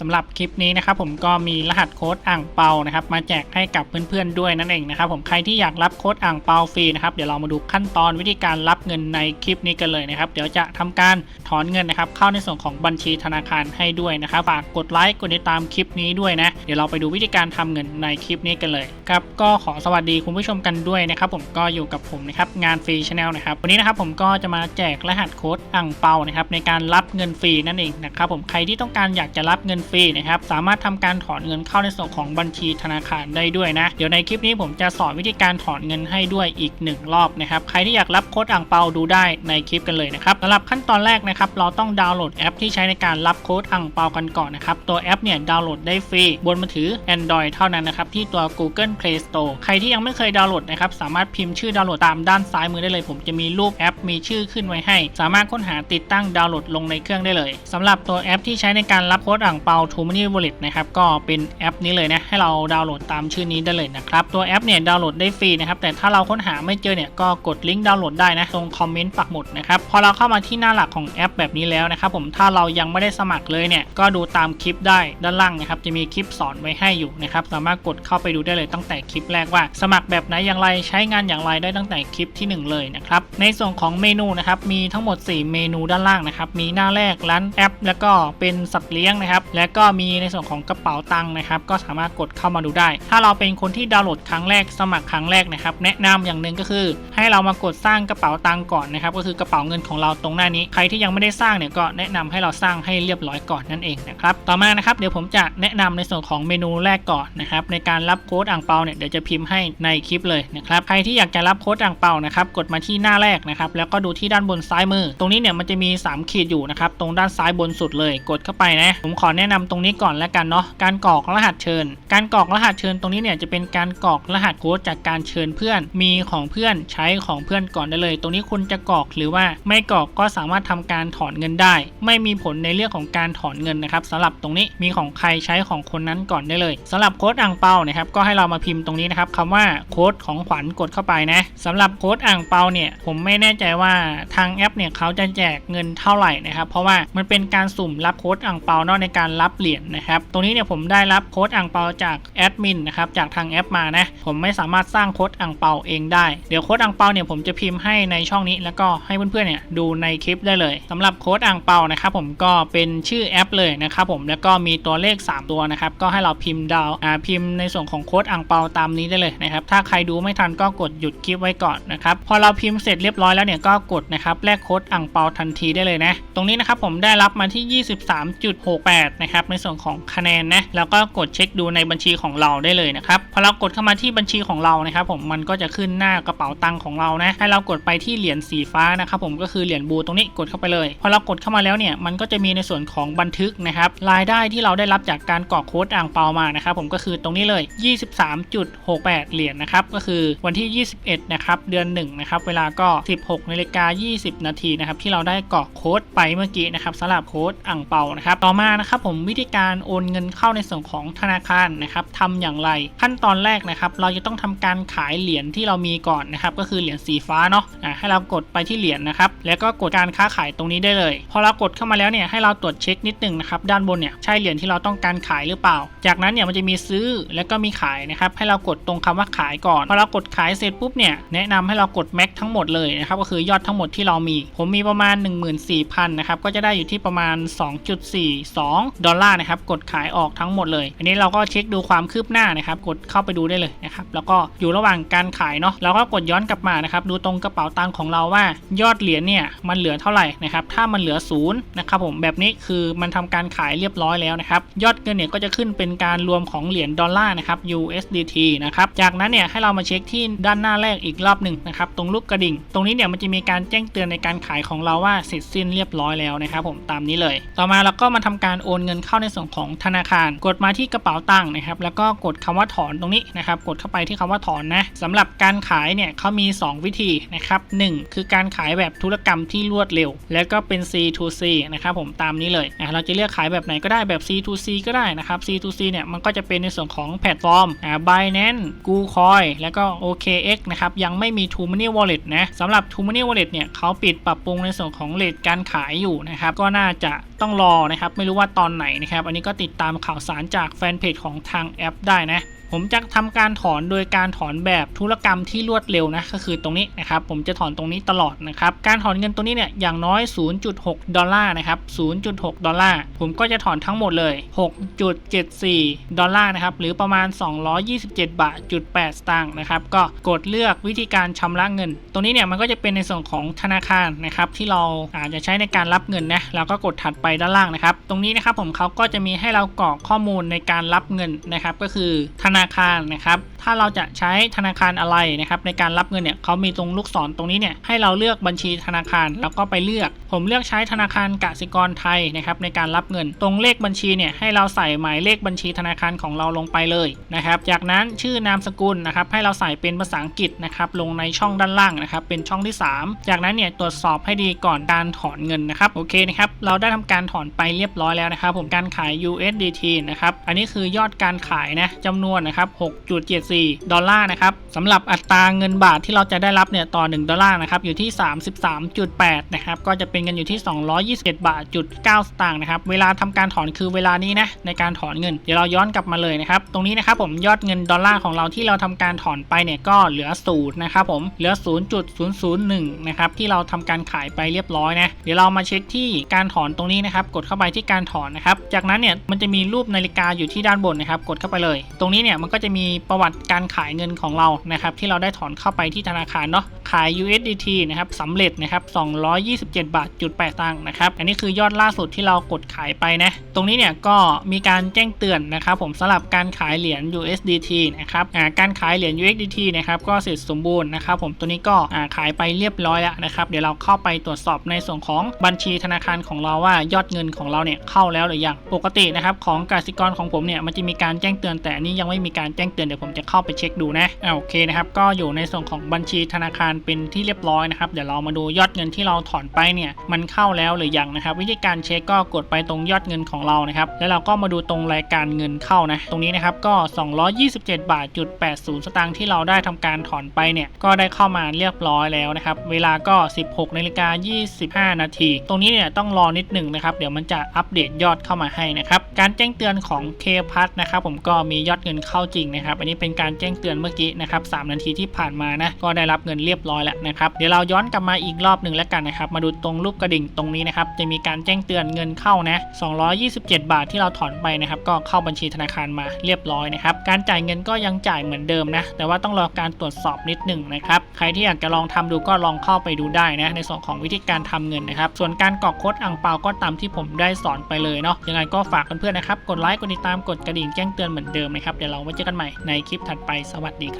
สำหรับคลิปนี้นะครับผมก็มีรหัสโค้ดอ่างเปานะครับมาแจกให้กับเพื่อนๆด้วยนั่นเองนะครับผมใครที่อยากรับโค้ดอ่างเปาฟรีนะครับเดี๋ยวเรามาดูขั้นตอนวิธีการรับเงินในคลิปนี้กันเลยนะครับเดี๋ยวจะทำการถอนเงินนะครับเข้าในส่วนของบัญชีธนาคารให้ด้วยนะครับฝากกดไลค์กดติดตามคลิปนี้ด้วยนะเดี๋ยวเราไปดูวิธีการทำเงินในคลิปนี้กันเลยครับก็ขอสวัสดีคุณผู้ชมกันด้วยนะครับผมก็อยู่กับผมนะครับงานฟรีชาแนลนะครับวันนี้นะครับผมก็จะมาแจกรหัสโค้ดอ่างเปานะครับในการรับเงินฟรีนั่นเองนะครับผมใครที่ต้องการอยากจะรับเงินฟรีนะครับ สามารถทำการถอนเงินเข้าในส่วนของบัญชีธนาคารได้ด้วยนะ เดี๋ยวในคลิปนี้ผมจะสอนวิธีการถอนเงินให้ด้วยอีกหนึ่งรอบนะครับ ใครที่อยากรับโค้ดอ่างเปาดูได้ในคลิปกันเลยนะครับสำหรับขั้นตอนแรกนะครับ เราต้องดาวน์โหลดแอปที่ใช้ในการรับโค้ดอ่างเปากันก่อนนะครับ ตัวแอปเนี่ยดาวน์โหลดได้ฟรีบนมือถือ Android เท่านั้นนะครับที่ตัว Google Play Store ใครที่ยังไม่เคยดาวน์โหลดนะครับสามารถพิมพ์ชื่อดาวน์โหลดตามด้านซ้ายมือได้เลย ผมจะมีรูปแอปมีชื่อขึ้นไว้ให้ สามารถค้นหาติดตั้งดาวน์โหลดลงในเครื่องได้เลยสำหรับตัวแอปที่ใช้ในการรับโค้ดอ่างเปา t o m o n y Wallet นะครับก็เป็นแอปนี้เลยนะให้เราดาวน์โหลดตามชื่อนี้ได้เลยนะครับตัวแอปเนี่ยดาวน์โหลดได้ฟรีนะครับแต่ถ้าเราค้นหาไม่เจอเนี่ยก็กดลิงก์ดาวน์โหลดได้นะตรงคอมเมนต์ปักหมุดนะครับพอเราเข้ามาที่หน้าหลักของแอปแบบนี้แล้วนะครับผมถ้าเรายังไม่ได้สมัครเลยเนี่ยก็ดูตามคลิปได้ด้านล่างนะครับจะมีคลิปสอนไว้ให้อยู่นะครับสามารถกดเข้าไปดูได้เลยตั้งแต่คลิปแรกว่า สมัครแบบไหนอย่างไรใช้งานอย่างไรได้ตั้งแต่คลิปที่หนึ่งเลยนะครับในส่วนของเมนูนะครับมีทั้งหมด 4 เมนูด้านล่างนะครับมีหน้าแรกร้านแอป แล้วก็เป็นสัตว์เลี้ยงนะครับแและก็มีในส่วนของกระเป๋าตังค์นะครับ ก็สามารถกดเข้ามาดูได้ ถ้าเราเป็นคนที่ดาวน์โหลดครั้งแรกสมัครครั้งแรกนะครับ แนะนำอย่างหนึ่งก็คือ ให้เรามากดสร้างกระเป๋าตังค์ก่อนนะครับ ก็คือกระเป๋าเงินของเราตรงหน้านี้ ใครที่ยังไม่ได้สร้างเนี่ยก็แนะนำให้เราสร้างให้เรียบร้อยก่อนนั่นเองนะครับ ต่อมานะครับเดี๋ยวผมจะแนะนำในส่วนของเมนูแรกก่อนนะครับในการรับโค้ดอ่างเปาเนี่ยเดี๋ยวจะพิมพ์ให้ในคลิปเลยนะครับใครที่อยากจะรับโค้ดอ่างเปานะครับกดมาที่หน้าแรกนะครับแล้วก็ดูที่ด้านบนซ้ายมือ ตรงนี้เนี่ยมันจะมี 3 ขีดอยู่นะครับตรงด้านซ้ายบนสุดเลยกดเข้าไปนะผมขอแนะนำตรงนี้ก่อนแล้วกันเนาะการกรอกรหัสเชิญ การกรอกรหัสเชิญตรงนี้เนี่ยจะเป็นการกรอกรหัสโค้ดจากการเชิญเพื่อนมีของเพื่อนใช้ของเพื่อนก่อนได้เลย ตรงนี้คุณจะกรอกหรือว่าไม่กรอกก็สามารถทำการถอนเงินได้ ไม่มีผลในเรื่องของการถอนเงินนะครับสำหรับตรงนี้มีของใครใช้ของคนนั้นก่อนได้เลยสำหรับโค้ดอ่างเปานะครับก็ให้เรามาพิมพ์ตรงนี้นะครับคำว่าโค้ดของขวัญกดเข้าไปนะสำหรับโค้ดอ่างเปาเนี่ยผมไม่แน่ใจว่าทางแอปเนี่ยเขาจะแจกเงินเท่าไหร่นะครับเพราะว่ามันเป็นการสุ่มรับโค้ดอ่างเปาเนอกในการรับเหรียญนะครับ ตรงนี้เนี่ยผมได้รับโค้ดอ่างเปาจากแอดมินนะครับ จากทางแอปมานะ ผมไม่สามารถสร้างโค้ดอ่างเปาเองได้ เดี๋ยวโค้ดอ่างเปาเนี่ยผมจะพิมพ์ให้ในช่องนี้ แล้วก็ให้เพื่อนๆเนี่ยดูในคลิปได้เลยสำหรับโค้ดอ่างเปานะครับผมก็เป็นชื่อแอปเลยนะครับผม แล้วก็มีตัวเลข 3 ตัวนะครับ ก็ให้เราพิมพ์ดาวอ่าพิมพ์ในส่วนของโค้ดอ่างเปาตามนี้ได้เลยนะครับ ถ้าใครดูไม่ทันก็กดหยุดคลิปไว้ก่อนนะครับ พอเราพิมพ์เสร็จเรียบร้อยแล้วเนี่ยก็กดนะครับแลกโค้ดอ่างเปาทันทีได้เลยนะ ตรงนี้นะครับผมได้รับมาที่ 23.68นะครับในส่วนของคะแนนนะแล้วก็กดเช็คดูในบัญชีของเราได้เลยนะครับพอเรากดเข้ามาที่บัญชีของเรานะครับผมมันก็จะขึ้นหน้ากระเป๋าตังค์ของเรานะให้เรากดไปที่เหรียญสีฟ้านะครับผมก็คือเหรียญบูตรงนี้กดเข้าไปเลยพอเรากดเข้ามาแล้วเนี่ยมันก็จะมีในส่วนของบันทึกนะครับรายได้ที่เราได้รับจากการกรอกโค้ดอ่างเปามานะครับผมก็คือตรงนี้เลย 23.68 เหรียญนะครับก็คือวันที่ 21 นะครับเดือน1นะครับเวลาก็ 16นาฬิกา20 นาทีนะครับที่เราได้กรอกโค้ดไปเมื่อกี้นะครับสำหรับโค้ดอ่างเปานะครับต่อมานะครับผมวิธีการโอนเงินเข้าในส่วนของธนาคารนะครับทำอย่างไรขั้นตอนแรกนะครับ เราจะต้องทำการขายเหรียญที่เรามีก่อนนะครับ ก็คือเหรียญสีฟ้าเนาะอ่าให้เรากดไปที่เหรียญนะครับ แล้วก็กดการค้าขายตรงนี้ได้เลย พอเรากดเข้ามาแล้วเนี่ยให้เราตรวจเช็คนิดนึงนะครับด้านบนเนี่ยใช่เหรียญที่เราต้องการขายหรือเปล่า จากนั้นเนี่ยมันจะมีซื้อแล้วก็มีขายนะครับให้เรากดตรงคำว่าขายก่อนพอเรากดขายเสร็จปุ๊บเนี่ยแนะนำให้เรากดแม็กทั้งหมดเลยนะครับก็คือยอดทั้งหมดที่เรามี ผมมีประมาณ 14,000นะครับก็จะได้อยู่ที่ประมาณ 2.42ดอลลาร์นะครับกดขายออกทั้งหมดเลย อันนี้เราก็เช็คดูความคืบหน้านะครับกดเข้าไปดูได้เลยนะครับแล้วก็อยู่ระหว่างการขายเนาะเราก็กดย้อนกลับมานะครับดูตรงกระเป๋าตังค์ของเราว่า ยอดเหรียญเนี่ยมันเหลือเท่าไหร่นะครับถ้ามันเหลือศูนย์นะครับผมแบบนี้คือมันทำการขายเรียบร้อยแล้วนะครับยอดเงินเนี่ยก็จะขึ้นเป็นการรวมของเหรียญดอลลาร์นะครับ USDT นะครับจากนั้นเนี่ยให้เรามาเช็คที่ด้านหน้าแรกอีกรอบหนึ่งนะครับตรงรูปกระดิ่ง ตรงนี้เนี่ยมันจะมีการแจ้งเตือนในการขายของเราว่าเสร็จสิ้นเรียบร้อยแล้วนะครับผมตามนี้เลย ต่อมาเราก็มาทำการโอนเงินเข้าในส่วนของธนาคาร กดมาที่กระเป๋าตังค์นะครับ แล้วก็กดคำว่าถอนตรงนี้นะครับ กดเข้าไปที่คำว่าถอนนะสำหรับการขายเนี่ยเขามี 2 วิธีนะครับหนึ่งคือการขายแบบธุรกรรมที่รวดเร็ว แล้วก็เป็น C to C นะครับผมตามนี้เลยอะเราจะเลือกขายแบบไหนก็ได้แบบ C to C ก็ได้นะครับ C to C เนี่ยมันก็จะเป็นในส่วนของแพลตฟอร์มอ่า Binance GoCoin แล้วก็ OKX นะครับยังไม่มี True Money Wallet นะสำหรับ True Money Wallet เนี่ยเขาปิดปรับปรุงในส่วนของเลทการขายอยู่นะครับก็น่าจะต้องรอนะครับไม่รู้ว่าตอนไหนนะครับ อันนี้ก็ติดตามข่าวสารจากแฟนเพจของทางแอปได้นะ ผมจะทำการถอนโดยการถอนแบบธุรกรรมที่รวดเร็วนะก็คือตรงนี้นะครับผมจะถอนตรงนี้ตลอดนะครับการถอนเงินตรงนี้เนี่ยอย่างน้อย 0.6 ดอลลาร์นะครับ 0.6 ดอลลาร์ผมก็จะถอนทั้งหมดเลย 6.74 ดอลลาร์นะครับหรือประมาณ 227 บาทจุด8สตางค์นะครับก็กดเลือกวิธีการชำระเงิน ตรงนี้เนี่ยมันก็จะเป็นในส่วนของธนาคารนะครับที่เราอาจจะใช้ในการรับเงินนะแล้วก็กดถัดไปด้านล่างนะครับตรงนี้นะครับผมเขาก็จะมีให้เรากรอกข้อมูลในการรับเงินนะครับก็คือธนาาคารนะครับ ถ้าเราจะใช้ธนาคารอะไรนะครับในการรับเงินเนี่ยเขามีตรงลูกศรตรงนี้เนี่ยให้เราเลือกบัญชีธนาคารแล้วก็ไปเลือก ผมเลือกใช้ธนาคารกสิกรไทยนะครับในการรับเงิน ตรงเลขบัญชีเนี่ยให้เราใส่หมายเลขบัญชีธนาคารของเราลงไปเลยนะครับ จากนั้นชื่อนามสกุลนะครับให้เราใส่เป็นภาษาอังกฤษนะครับลงในช่องด้านล่างนะครับเป็นช่องที่ 3 จากนั้นเนี่ยตรวจสอบให้ดีก่อนการถอนเงินนะครับโอเคนะครับเราได้ทำการถอนไปเรียบร้อยแล้วนะครับ ผมการขาย USDT นะครับอันนี้คือยอดการขายนะจำนวนนะครับ 6.74 ดอลลาร์นะครับสำหรับอัตราเงินบาทที่เราจะได้รับเนี่ยต่อ 1 ดอลลาร์นะครับอยู่ที่ 33.8 นะครับ ก็จะเป็นเงินอยู่ที่ 221บาทจุด9สตางค์นะครับ เวลาทำการถอนคือเวลานี้นะในการถอนเงิน เดี๋ยวเราย้อนกลับมาเลยนะครับ ตรงนี้นะครับผมยอดเงินดอลลาร์ของเราที่เราทำการถอนไปเนี่ยก็เหลือศูนย์นะครับผมเหลือ 0.001 นะครับที่เราทำการขายไปเรียบร้อยนะเดี๋ยวเรามาเช็คที่การถอนตรงนี้นะครับ กดเข้าไปที่การถอนนะครับ จากนั้นเนี่ยมันจะมีรูปนาฬิกาอยู่ที่ด้านบนนะครับ กดเข้าไปเลย ตรงนี้เนี่ยมันก็จะมีประวัติการขายเงินของเรานะครับที่เราได้ถอนเข้าไปที่ธนาคารเนาะขาย USDT นะครับสำเร็จนะครับ227 บาทจุด8ตังค์นะครับอันนี้คือยอดล่าสุดที่เรากดขายไปนะตรงนี้เนี่ยก็มีการแจ้งเตือนนะครับผมสำหรับการขายเหรียญ USDT นะครับการขายเหรียญ USDT นะครับก็เสร็จสมบูรณ์นะครับผมตัวนี้ก็ขายไปเรียบร้อยแล้วนะครับเดี๋ยวเราเข้าไปตรวจสอบในส่วนของบัญชีธนาคารของเราว่ายอดเงินของเราเนี่ยเข้าแล้วหรือยังปกตินะครับของกสิกรของผมเนี่ยมันจะมีการแจ้งเตือนแต่อันนี้ยังไม่มีการแจ้งเตือนเดี๋ยวผมจะเข้าไปเช็คดูนะอ่าโอเคนะครับก็อยู่ในส่วนของบัญชีธนาคารเป็นที่เรียบร้อยนะครับเดี๋ยวเรามาดูยอดเงินที่เราถอนไปเนี่ยมันเข้าแล้วหรือยังนะครับ วิธีการเช็คก็กดไปตรงยอดเงินของเรานะครับแล้วเราก็มาดูตรงรายการเงินเข้านะตรงนี้นะครับก็ 227 บาทจุด80 สตางค์ที่เราได้ทำการถอนไปเนี่ยก็ได้เข้ามาเรียบร้อยแล้วนะครับเวลาก็ 16นาฬิกา25 นาที ตรงนี้เนี่ยต้องรอนิดหนึ่งนะครับเดี๋ยวมันจะอัปเดตยอดเข้ามาให้นะครับการแจ้งเตือนของ K พัทนะครับผมก็มียอดเงินเข้าจริงนะครับ อันนี้เป็นการแจ้งเตือนเมื่อกี้นะครับ3นาทีที่ผ่านมานะก็ได้รับเงินเรียบร้อยแล้วนะครับเดี๋ยวเราย้อนกลับมาอีกรอบหนึ่งแล้วกันนะครับมาดูตรงรูปกระดิ่งตรงนี้นะครับจะมีการแจ้งเตือนเงินเข้านะ227 บาทที่เราถอนไปนะครับก็เข้าบัญชีธนาคารมาเรียบร้อยนะครับการจ่ายเงินก็ยังจ่ายเหมือนเดิมนะแต่ว่าต้องรอการตรวจสอบนิดหนึ่งนะครับใครที่อยากจะลองทำดูก็ลองเข้าไปดูได้นะในส่วนของวิธีการทำเงินนะครับส่วนการกรอกโค้ดอ่างเปาก็ตามที่ผมได้สอนไปเลยเนาะยังไงก็ฝากเพื่อนๆนะครับกดไลค์กดติดตามกดกระดิ่งแจ้งเตือนเหมือนเดิมนะครับเดี๋ยวเราไว้เจอกันใหม่ในคลิปถัดไปสวัสดีครับ